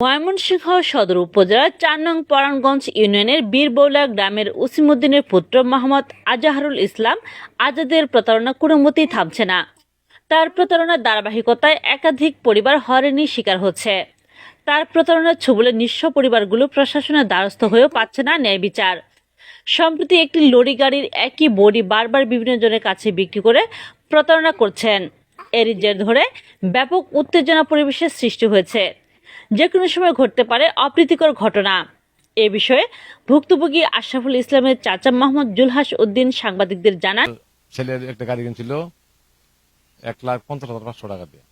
ময়মনসিংহ সদর উপজেলার চার নং পরাণগঞ্জ ইউনিয়নের বীরবৌলা গ্রামের উসিমুদ্দিনের পুত্র মোহাম্মদ আজাহারুল ইসলাম আজাদের প্রতারণা কোনো মতেই থামছে না। তার প্রতারণার ধারাবাহিকতায় একাধিক পরিবার হয়রানির শিকার হচ্ছে। তার প্রতারণার ছবলে নিঃস্ব পরিবারগুলো প্রশাসনের দ্বারস্থ হয়েও পাচ্ছে না ন্যায় বিচার। সম্প্রতি একটি লরি গাড়ির একই বডি বারবার বিভিন্ন জনের কাছে বিক্রি করে প্রতারণা করছেন। এরই জের ধরে ব্যাপক উত্তেজনা পরিবেশের সৃষ্টি হয়েছে। যে কোনো সময় ঘটতে পারে অপ্রীতিকর ঘটনা। এ বিষয়ে ভুক্তভোগী আশরাফুল ইসলামের চাচা মোহাম্মদ জুলহাস উদ্দিন সাংবাদিকদের জানান। ছেলের একটা গাড়ি কিনছিল এক লাখ পঞ্চাশ হাজার পাঁচশো টাকা দিয়ে।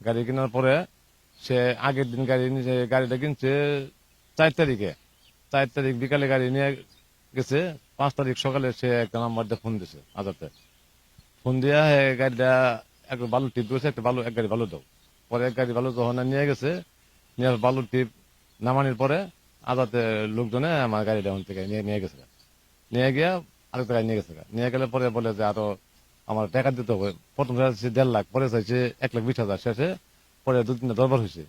গাড়ি কেনার পরে সে আগের দিন গাড়ি নিজে গাড়িটা কিনছে চার তারিখে। চার তারিখ বিকালে গাড়ি নিয়ে গেছে, পাঁচ তারিখ সকালে সে একটা নাম্বার দিয়ে ফোন দিছে আজাতে ফোন দিয়া হে গাড়িটা একটা বালু টিপ দিয়েছে একটা বালু এক গাড়ি বালু দাও। পরে এক গাড়ি বালু যখন নিয়ে গেছে নিয়ে বালু টিপ নামানোর পরে আজাতে লোকজনে আমার গাড়িটা ওখান থেকে নিয়ে নিয়ে গেছে। নিয়ে গিয়া আরেক জায়গায় নিয়ে গেছে। নিয়ে গেলে পরে বলে যে আরও আমার টাকা দিতে হবে। প্রথম দেড় লাখ, পরে চাইছে এক লাখ বিশ হাজার। শেষে পরে দু তিনটা দরবার হয়েছে।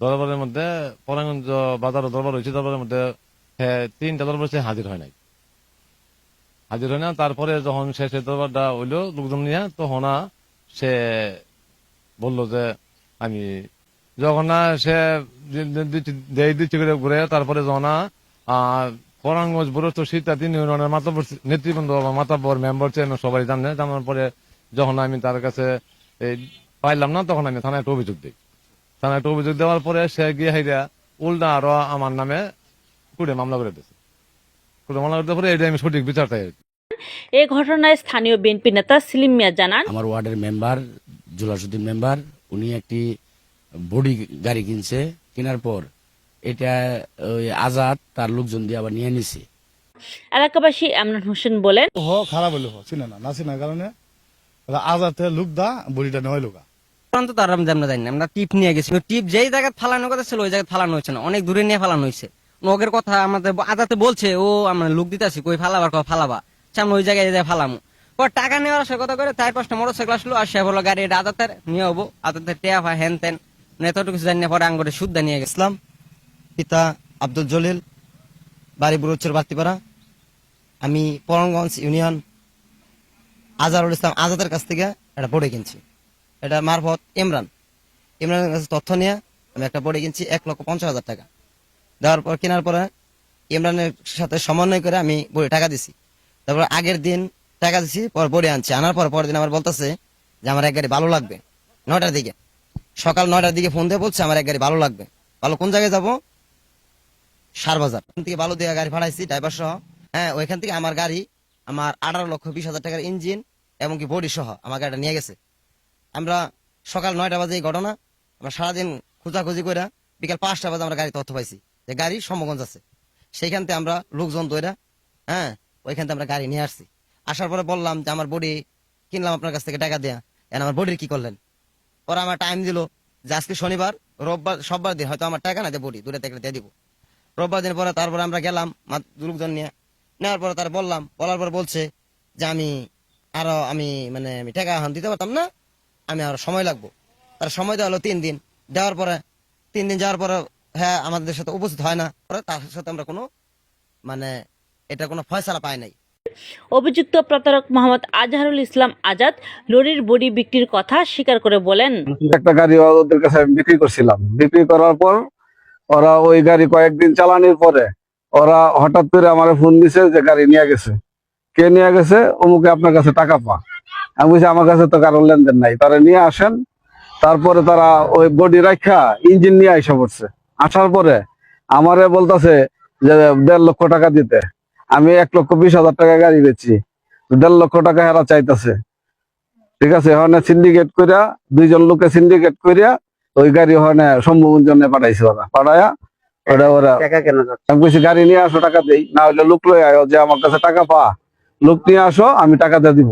দরবারের মধ্যে পরাগঞ্জ বাজার দরবার হয়েছে। দরবারের মধ্যে তিনটা দরবার সে হাজির হয় নাই। হাজির হয় না। তারপরে যখন শেষে দরবারটা হইল, লোকজন নিয়ে, তখন সে বলল যে, আমি যখন সে দেই দিচ্ছে করে ঘুরে তারপরে যখন না আহ, পরাঙ্গজ বুড়স্ত সীতা তিন ইউনিয়নের মাতাবর নেতৃবৃন্দ বা মাতাবর মেম্বার চেয়ারম্যান সবাই জানে। জানার পরে যখন আমি তার কাছে এই পাইলাম না তখন আমি থানায় একটা অভিযোগ দিই। থানায় একটা অভিযোগ দেওয়ার পরে সে গিয়ে হাইরা উল্টা আরও আমার নামে কুড়ে মামলা করে দিয়েছে। কুড়ে মামলা করে দেওয়ার পরে এটা আমি সঠিক বিচার চাই। এ ঘটনায় স্থানীয় বিএনপি নেতা সেলিম মিয়া জানান আমার ওয়ার্ডের মেম্বার জুলাসুদ্দিন মেম্বার উনি একটি বডি গাড়ি কিনছে কেনার পর এটা ওই আজাদ তার লোকজন দিয়ে আবার নিয়ে নিছে। এলাকাবাসী এমরান হোসেন বলেন হ খারাপ হইলে হ চিনে না না চিনার কারণে আজাতে লুক দা বড়িটা নেওয়াই লোকা তো তার আমরা আমরা জানি না আমরা টিপ নিয়ে গেছি। টিপ যেই জায়গায় ফালানোর কথা ছিল ওই জায়গায় ফালানো হয়েছে না অনেক দূরে নিয়ে ফালানো হয়েছে। নগের কথা আমাদের আদাতে বলছে ও আমরা লোক দিতে দিতেছি কই ফালাবার কথা ফালাবা। সামনে ওই জায়গায় যায় ফালামু। পর টাকা নেওয়ার আসার কথা করে চার পাঁচটা মোটর সাইকেল আসলো আর সে বলল গাড়ি এটা আদাতের নিয়ে হব আদাতে টেয়া হ্যান তেন নেতটুকু জানি না, পরে আঙ্গুরে সুদ্ধা নিয়ে গেছে। ইসলাম, পিতা আব্দুল জলিল, বাড়ি বুড়ুচ্চর বাতিপাড়া। আমি পরমগঞ্জ ইউনিয়ন, আজারুল ইসলাম আজাদের কাছ থেকে একটা বড়ি কিনছি। এটা মারফত ইমরান। ইমরানের কাছে তথ্য নিয়ে আমি একটা বড়ি কিনছি এক লক্ষ পঞ্চাশ হাজার টাকা। দেওয়ার পর, কেনার পরে ইমরানের সাথে সমন্বয় করে আমি বড়ি টাকা দিছি। তারপর আগের দিন টাকা দিছি, পর বড়ি আনছি। আনার পর পরের দিন আমার বলতেছে যে, আমার এক গাড়ি ভালো লাগবে। নয়টার দিকে। সকাল নয়টার দিকে ফোন দিয়ে বলছে, আমার এক গাড়ি ভালো লাগবে। ভালো কোন জায়গায় যাব? সারবাজার। ওখান থেকে ভালো দিয়ে গাড়ি ভাড়াইছি ড্রাইভার সহ। হ্যাঁ ওইখান থেকে আমার গাড়ি আমার আঠারো লক্ষ বিশ হাজার টাকার ইঞ্জিন এবং কি বডি সহ আমার গাড়িটা নিয়ে গেছে। আমরা সকাল নয়টা বাজে এই ঘটনা, আমরা সারাদিন খোঁজাখুঁজি করে বিকাল পাঁচটা বাজে আমরা গাড়ি তথ্য পাইছি যে গাড়ি সমগঞ্জ আছে। সেইখান থেকে আমরা লোকজন দইরা হ্যাঁ ওইখান থেকে আমরা গাড়ি নিয়ে আসছি। আসার পরে বললাম যে, আমার বডি কিনলাম আপনার কাছ থেকে টাকা দেয়া, এখন আমার বডির কি করলেন? ওরা আমার টাইম দিল। যে আজকে শনিবার, রোববার, সববার দিন, হয়তো আমার টাকা না দিয়ে দূরে থেকে দিয়ে দিব। রোববার দিন পরে তারপরে আমরা গেলাম লোকজন নিয়ে। নেওয়ার পরে তার বললাম, বলার পর বলছে যে আমি আরও আমি মানে আমি টাকা এখন দিতে পারতাম না, আমি আরও সময় লাগবো। তার সময় দেওয়া হলো তিন দিন। দেওয়ার পরে, তিন দিন যাওয়ার পরে হ্যাঁ আমাদের সাথে উপস্থিত হয় না। তার সাথে আমরা কোনো মানে এটা কোনো ফয়সালা পাই নাই। অভিযুক্ত প্রতারক মোহাম্মদ আজহারুল ইসলাম আজাদ লরির বডি বিক্রির কথা স্বীকার করে বলেন। একটা গাড়ি ওদের কাছে বিক্রি করছিলাম। বিক্রি করার পর ওরা ওই গাড়ি কয়েকদিন চালানোর পরে ওরা হঠাৎ করে আমার ফোন দিছে যে গাড়ি নিয়ে গেছে। কে নিয়ে গেছে? অমুকে আপনার কাছে টাকা পা। আমি বলছি, আমার কাছে তো কারোর লেনদেন নাই। তারা নিয়ে আসেন। তারপরে তারা ওই বডি রাখা ইঞ্জিন নিয়ে আইসা পড়ছে। আসার পরে আমারে বলতেছে যে দেড় লক্ষ টাকা দিতে। আমি এক লক্ষ বিশ হাজার টাকা গাড়ি বেচি। দেড় লক্ষ টাকা হেরা চাইতেছে। ঠিক আছে ওখানে সিন্ডিকেট কইরা দুইজন লোকে সিন্ডিকেট করিয়া ওই গাড়ি ওখানে সম্ভব জন্য পাঠাইছে ওরা। পাঠায়া ওরা ওরা আমি গাড়ি নিয়ে আসো টাকা দেই। না হলে লোক লই আয়ো যে আমার কাছে টাকা পা লোক নিয়ে আসো আমি টাকা দিয়ে দিব।